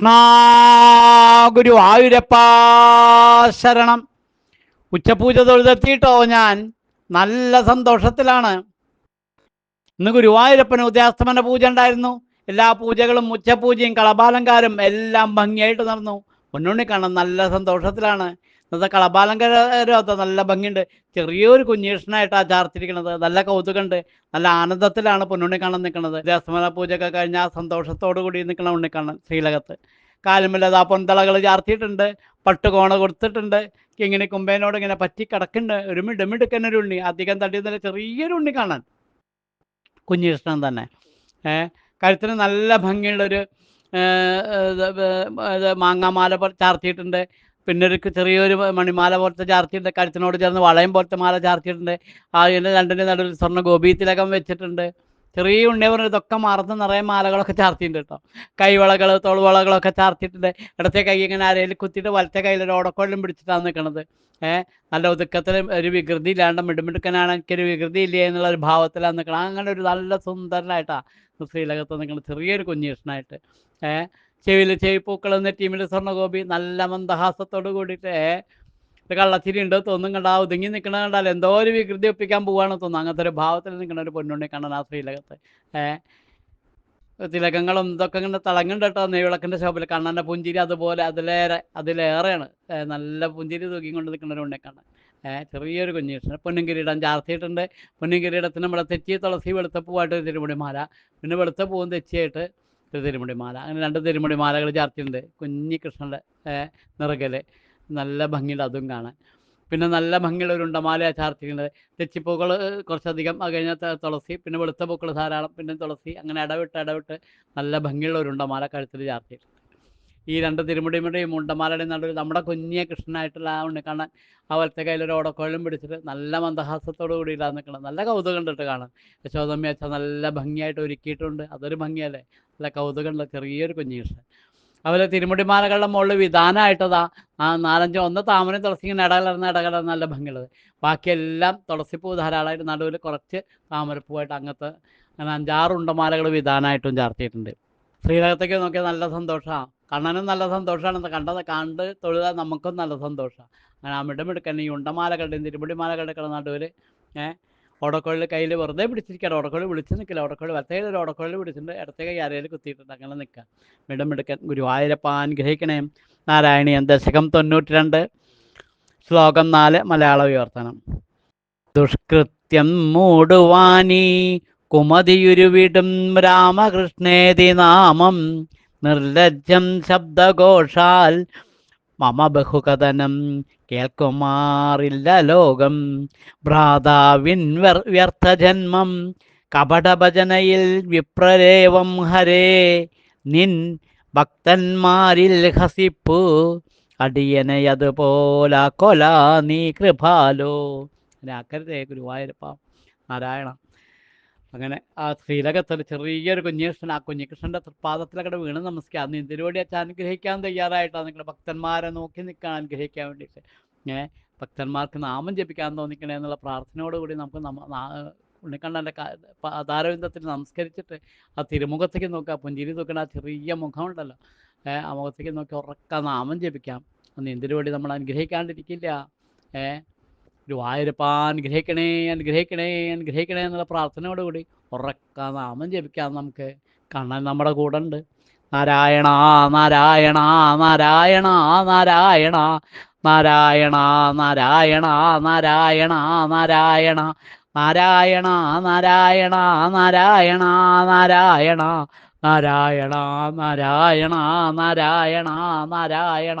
കൃഷ്ണ ഗുരു ആയുരപ്പ ശരണം. ഉച്ചപൂജ തൊഴുതെത്തിയിട്ടോ ഞാൻ? നല്ല സന്തോഷത്തിലാണ്. ഇന്ന് ഗുരുവായൂരപ്പന് ഉദയാസ്തമന പൂജ ഉണ്ടായിരുന്നു. എല്ലാ പൂജകളും ഉച്ചപൂജയും കളബാലങ്കാരും എല്ലാം ഭംഗിയായിട്ട് നടന്നു. പൊന്നുണ്ണി കാണാൻ നല്ല സന്തോഷത്തിലാണ്. ഇന്നത്തെ കളബാലം അത് നല്ല ഭംഗിയുണ്ട്. ചെറിയൊരു കുഞ്ഞീഷ്ണനായിട്ടാണ് ചാർത്തിരിക്കുന്നത് നല്ല കൗതുകമുണ്ട്. നല്ല ആനന്ദത്തിലാണ് പൊന്നുണ്ണി കാണാൻ നിൽക്കുന്നത്. ഉദയാസ്തമന പൂജയൊക്കെ ആ സന്തോഷത്തോടു കൂടി നിൽക്കണം ഉണ്ണിക്കണ്ണൻ ശ്രീലകത്ത്. കാലുമില്ലാതെ ആ പൊന്തളകൾ ചാർത്തിയിട്ടുണ്ട്. പട്ടുകോണ കൊടുത്തിട്ടുണ്ട്. ഇങ്ങനെ കുമ്പേനോട് ഇങ്ങനെ പറ്റി കിടക്കുന്നുണ്ട്. ഒരു മിടുമിടുക്കനൊരു ഉണ്ണി. അധികം തട്ടിയൊന്നുമില്ല ചെറിയൊരു ഉണ്ണി കാണാൻ കുഞ്ഞീഷ്ണൻ തന്നെ. കഴുത്തിന് നല്ല ഭംഗിയുള്ളൊരു മാങ്ങാമാല പോലെ ചാർത്തിയിട്ടുണ്ട്. പിന്നെ ഒരു ചെറിയൊരു മണിമാല പോലത്തെ ചാർത്തിയുണ്ട്. കഴുത്തിനോട് ചേർന്ന് വളയം പോലത്തെ മാല ചാർത്തിയിട്ടുണ്ട്. ആ ഇതിന്റെ രണ്ടിന്റെ നടുവിൽ സ്വർണ ഗോപീത്തിലകം വെച്ചിട്ടുണ്ട്. ചെറിയ ഉണ്ണിയവർ ഇതൊക്കെ മറന്ന് നിറയെ മാലകളൊക്കെ ചാർത്തിയിട്ടുണ്ട് കേട്ടോ. കൈവളകൾ തോൾവളകളൊക്കെ ചാർത്തിയിട്ടുണ്ട്. ഇടത്തെ കൈ ഇങ്ങനെ അരയിൽ കുത്തിയിട്ട് വലത്തെ കയ്യിൽ ഒരു ഓടക്കോളിലും പിടിച്ചിട്ടാണ് നിൽക്കുന്നത് ഏഹ് നല്ല ഒതുക്കത്തിൽ ഒരു വികൃതി ഇല്ലാണ്ട് മിടുമിടുക്കനാണ് എനിക്കൊരു വികൃതി ഇല്ലേ എന്നുള്ള ഒരു ഭാവത്തിലാണ് നിൽക്കണം അങ്ങനെ ഒരു നല്ല സുന്ദരനായിട്ടാണ് ശ്രീലകത്ത് നിങ്ങൾ ചെറിയൊരു കുഞ്ഞീഷനായിട്ട് ഏഹ് ചെവിയിൽ ചെവിപ്പൂക്കൾ എന്ന ടീമിൽ സ്വർണഗോപി നല്ല മന്ദഹാസത്തോട് കൂടിയിട്ട് ഏഹ് കള്ളച്ചിരി ഉണ്ട് തോന്നും കണ്ട ആ ഒതുങ്ങി നിൽക്കണ കണ്ടാൽ എന്തോ ഒരു വികൃതി ഒപ്പിക്കാൻ പോവാണ് തോന്നുന്നു. അങ്ങനത്തെ ഒരു ഭാവത്തിൽ നിൽക്കുന്ന ഒരു പൊന്നുണ്ണി കാണാൻ ആ ശ്രീലകത്ത്. ഏഹ് തിലകങ്ങളും ഇതൊക്കെ ഇങ്ങനെ തിളങ്ങുണ്ട് കേട്ടോ. നെയ്വിളക്കിന്റെ ഷോപ്പിൽ കണ്ണന്റെ പുഞ്ചിരി അതുപോലെ അതിലേറെ അതിലേറെയാണ്. നല്ല പുഞ്ചിരി തൂക്കിക്കൊണ്ട് നിൽക്കുന്ന ഒരു ഉണ്ണിക്കണ്ണൻ. ചെറിയൊരു കുഞ്ഞീഷ്ണൻ പൊന്നും കിരീടം ചാർത്തിയിട്ടുണ്ട് പൊന്നും കിരീടത്തിന് നമ്മുടെ തെച്ചി തുളസി വെളുത്ത പൂവായിട്ട് ഒരു തിരുമുടി മാല പിന്നെ വെളുത്ത പൂവും തെച്ചിയായിട്ട് ഒരു തിരുമുടി മാല അങ്ങനെ രണ്ട് തിരുമുടി മാലകൾ ചാർത്തിയിട്ടുണ്ട്. കുഞ്ഞി കൃഷ്ണന്റെ നിറകൽ നല്ല ഭംഗിയുണ്ട് അതും കാണാൻ. പിന്നെ നല്ല ഭംഗിയുള്ള ഒരു ഉണ്ടമാലയാണ് ചാർത്തിക്കുന്നത് തെച്ചിപ്പൂക്കൾ കുറച്ചധികം അത് കഴിഞ്ഞാൽ തുളസി പിന്നെ വെളുത്ത പൂക്കൾ ധാരാളം പിന്നെ തുളസി അങ്ങനെ ഇടവിട്ട് ഇടവിട്ട് നല്ല ഭംഗിയുള്ള ഒരു ഉണ്ടമാല കഴുത്തിൽ ചാർത്തിയിട്ടുണ്ട്. ഈ രണ്ട് തിരുമുടിയുടെയും മുണ്ടമാലയുടെയും നടുവിൽ നമ്മുടെ കുഞ്ഞിയെ കൃഷ്ണനായിട്ടുള്ള ആ ഉണ്ണി കാണാൻ ആ വലത്തെ കയ്യിൽ ഒരു ഓടക്കോലും പിടിച്ചിട്ട് നല്ല മന്ദഹാസത്തോടു കൂടിയിട്ടാണ് നിൽക്കണം നല്ല കൗതുകം കണ്ടിട്ട് കാണാൻ യശോദമ്മ അച്ഛൻ നല്ല ഭംഗിയായിട്ട് ഒരുക്കിയിട്ടുണ്ട്. അതൊരു ഭംഗിയല്ലേ? നല്ല കൗതുകമുള്ള ചെറിയൊരു കുഞ്ഞി കൃഷ്ണൻ. അതുപോലെ തിരുമുടിമാലകളുടെ മുകളിൽ വിധാനമായിട്ടതാ ആ നാലഞ്ച് ഒന്ന് താമരയും തുളസി ഇങ്ങനെ ഇടകലർന്ന ഇടകലർന്ന നല്ല ഭംഗിയുള്ളത്. ബാക്കിയെല്ലാം തുളസിപ്പൂ ധാരാളമായിട്ട് നടുവിൽ കുറച്ച് താമരപ്പൂവായിട്ട് അങ്ങനത്തെ അങ്ങനെ അഞ്ചാറ് ഉണ്ടമാലകൾ വിധാനമായിട്ടും ചാർത്തിയിട്ടുണ്ട്. ശ്രീലകത്തേക്ക് നോക്കിയാൽ നല്ല സന്തോഷമാണ്. കണ്ണനും നല്ല സന്തോഷമാണ് കണ്ടത് കണ്ട് തൊഴുതാൽ നമുക്കും നല്ല സന്തോഷമാണ് അങ്ങനെ ആ മിടമിടുക്കൻ ഈ ഉണ്ടമാലകളുടെയും തിരുമുടിമാലകളുടെ നടുവിൽ ഏഹ് ഓടക്കോളിൽ കയ്യിൽ വെറുതെ പിടിച്ചിരിക്കുകയാണ് ഓടക്കോളിൽ വിളിച്ച് നിൽക്കില്ല ഓടക്കോളിൽ വലത്തെ കയ്യിൽ ഒരു ഓടക്കോളിൽ പിടിച്ചിട്ടുണ്ട്. ഇടത്തെ കൈ അരയിൽ കുത്തിയിട്ടുണ്ട്. അങ്ങനെ നിൽക്കുക മിടമെടുക്കൻ ഗുരുവായൂരപ്പ അനുഗ്രഹിക്കണേ നാരായണീയം ദശകം തൊണ്ണൂറ്റി രണ്ട് ശ്ലോകം നാല് മലയാള വിവർത്തനം. ദുഷ്കൃത്യം മൂടുവാനീ കുമതിയുരുവിടും രാമകൃഷ്ണേതി നാമം. നിർലജ്ജം ശബ്ദഘോഷാൽ മമ ബഹുകഥനം കേൾക്കുമാറില്ല ലോകം. ഭ്രാതാവിൻ വ്യർ- വ്യർത്ഥജന്മം കപടഭജനയിൽ വിപ്രരേവം ഹരേ. നിൻ ഭക്തന്മാരിൽ ഹസിപ്പു അടിയനയതുപോല കൊല നീ കൃപാലോ. അക്കരുതേ ഗുരുവായൂരപ്പ നാരായണ. അങ്ങനെ ആ ശ്രീലകത്തിൽ ചെറിയൊരു കുഞ്ഞികൃഷ്ണൻ ആ കുഞ്ഞികൃഷ്ണന്റെ തൃപ്പാദത്തിലൊക്കെ വീണ് നമസ്കാരം. അന്ന് ഇതിലൂടെ അച്ഛൻ അനുഗ്രഹിക്കാൻ തയ്യാറായിട്ടാണ് നിങ്ങളുടെ ഭക്തന്മാരെ നോക്കി നിൽക്കാൻ അനുഗ്രഹിക്കാൻ വേണ്ടിയിട്ട്. ഇങ്ങനെ ഭക്തന്മാർക്ക് നാമം ജപിക്കാൻ തോന്നിക്കണേ എന്നുള്ള പ്രാർത്ഥനയോടുകൂടി നമുക്ക് ഉണ്ണിക്കണ്ണന്റെ ആധാരവിന്ദത്തിൽ നമസ്കരിച്ചിട്ട് ആ തിരുമുഖത്തേക്ക് നോക്കുക. പുഞ്ചിരി നോക്കണ ആ ചെറിയ മുഖമുണ്ടല്ലോ. ആ മുഖത്തേക്ക് നോക്കി ഉറക്ക നാമം ജപിക്കാം. അന്ന് എന്തിനു വേണ്ടി നമ്മൾ അനുഗ്രഹിക്കാണ്ടിരിക്കില്ല? ഏ ഗുരുവായൂരപ്പ അനുഗ്രഹിക്കണേ അനുഗ്രഹിക്കണേ അനുഗ്രഹിക്കണേ എന്നുള്ള പ്രാർത്ഥനയോടുകൂടി ഉറക്ക നാമം ജപിക്കാം നമുക്ക് കണ്ണൻ നമ്മുടെ കൂടെ ഉണ്ട് നാരായണ നാരായണ നാരായണ നാരായണ നാരായണ നാരായണ നാരായണ നാരായണ നാരായണ നാരായണ നാരായണ നാരായണ നാരായണ നാരായണ നാരായണ നാരായണ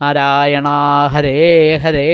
നാരായണ ഹരേ ഹരേ